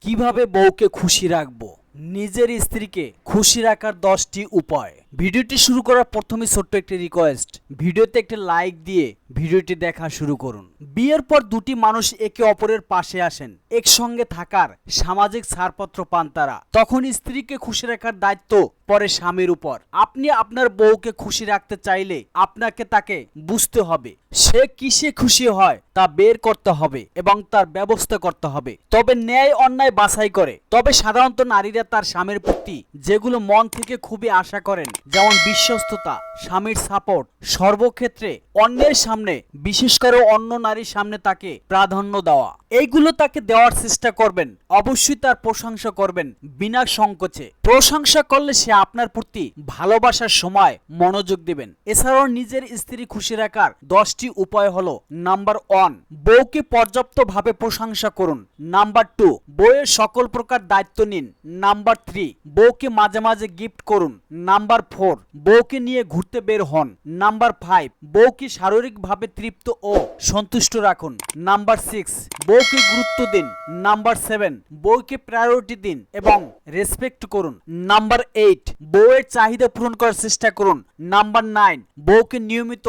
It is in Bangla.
কীভাবে বউকে খুশি রাখব? নিজের স্ত্রীকে খুশি রাখার দশটি উপায়। ভিডিওটি শুরু করার প্রথমে ছোট্ট একটি রিকোয়েস্ট ভিডিওতে একটি লাইক দিয়ে ভিডিওটি দেখা শুরু করুন। বিয়ের পর দুটি মানুষ একে অপরের পাশে আসেন। একসঙ্গে থাকার সামাজিক ছাড়পত্র পান তারা। তখন স্ত্রীকে খুশি রাখার দায়িত্ব পরে স্বামীর উপর। আপনি আপনার বউকে খুশি রাখতে চাইলে আপনাকে তাকে বুঝতে হবে। সে কিসে খুশি হয় তা বের করতে হবে এবং তার ব্যবস্থা করতে হবে। তবে ন্যায় অন্যায় বাছাই করে। তবে সাধারণত নারীরা তার স্বামীর প্রতি যেগুলো মন থেকে খুবই আশা করেন যেমন বিশ্বস্ততা, স্বামীর সাপোর্ট সর্বক্ষেত্রে অন্যের সামনে, বিশেষ করে অন্য নারীর সামনে তাকে প্রাধান্য দেওয়া। এইগুলো তাকে দেওয়ার চেষ্টা করবেন, অবশ্যই তার প্রশংসা করবেন বিনা সংকোচে। প্রশংসা করলে সে আপনার প্রতি ভালোবাসার সময় মনোযোগ দিবেন। এছাড়াও নিজের স্ত্রী খুশি রাখার দশটি উপায় হলো, নাম্বার ওয়ান, বউকে পর্যাপ্তভাবে প্রশংসা করুন। নাম্বার টু, বউয়ের সকল প্রকার দায়িত্ব নিন। নাম্বার থ্রি, বউকে মাঝে মাঝে গিফট করুন। Number four. বউকে নিয়ে ঘুরতে বের হন। Number five. বউকে শারীরিকভাবে তৃপ্ত ও সন্তুষ্ট রাখুন। Number six. বউকে গুরুত্ব দিন। Number seven. বউকে প্রায়োরিটি দিন এবং রেসপেক্ট করুন। Number eight. বউয়ের চাহিদা পূরণ করার চেষ্টা করুন। Number nine. বউকে নিয়মিত